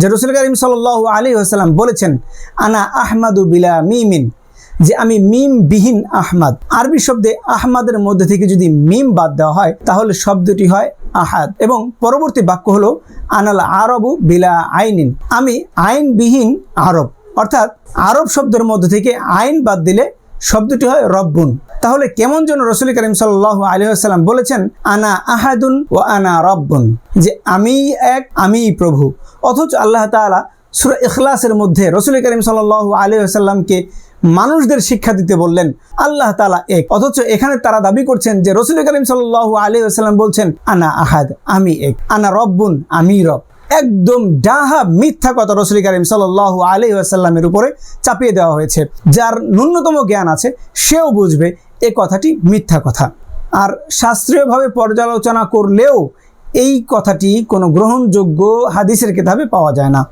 যে রসুল করিম সাল আলী আসাল্লাম বলেছেন, আনা আহমাদু বিলা মিমিন যে আমি মিম বিহীন আহমাদ। আরবি শব্দে আহমাদের মধ্যে থেকে যদি মিম বাদ দেওয়া হয়, তাহলে শব্দটি হয় আহাদ। এবং পরবর্তী বাক্য হলো, আনাল আরবু বিলা আইনিন আমি আইনবিহীন আরব। অর্থাৎ আরব শব্দের মধ্যে থেকে আইন বাদ দিলে শব্দটি হয় রব্বুন। তাহলে কেমন যেন রসুল করিম সাল্লাহ আলী আসাল্লাম বলেছেন, আনা আহাদুন ও আনা রব্বুন। যে আমি এক, আমিই প্রভু। অথচ আল্লাহ তাআলা সুরা ইখলাসের মধ্যে রসুল করিম সাল্লাহ আলী আসাল্লামকে মানুষদের শিক্ষা দিতে বললেন, আল্লাহ তালা এক। অথচ এখানে তারা দাবি করছেন যে রসুল করিম সাল্লাহ আলী আসাল্লাম বলছেন, আনা আহাদ, আমি এক। আনা রব্বুন আমি রব। একদম ডাহা মিথ্যা কথা রসুল করিম সাল্লাহ আলী আসাল্লামের উপরে চাপিয়ে দেওয়া হয়েছে। যার ন্যূনতম জ্ঞান আছে, সেও বুঝবে এ কথাটি মিথ্যা কথা। আর শাস্ত্রীয়ভাবে পর্যালোচনা করলেও এই কথাটি কোনো গ্রহণযোগ্য হাদিসের কেতাবে পাওয়া যায় না।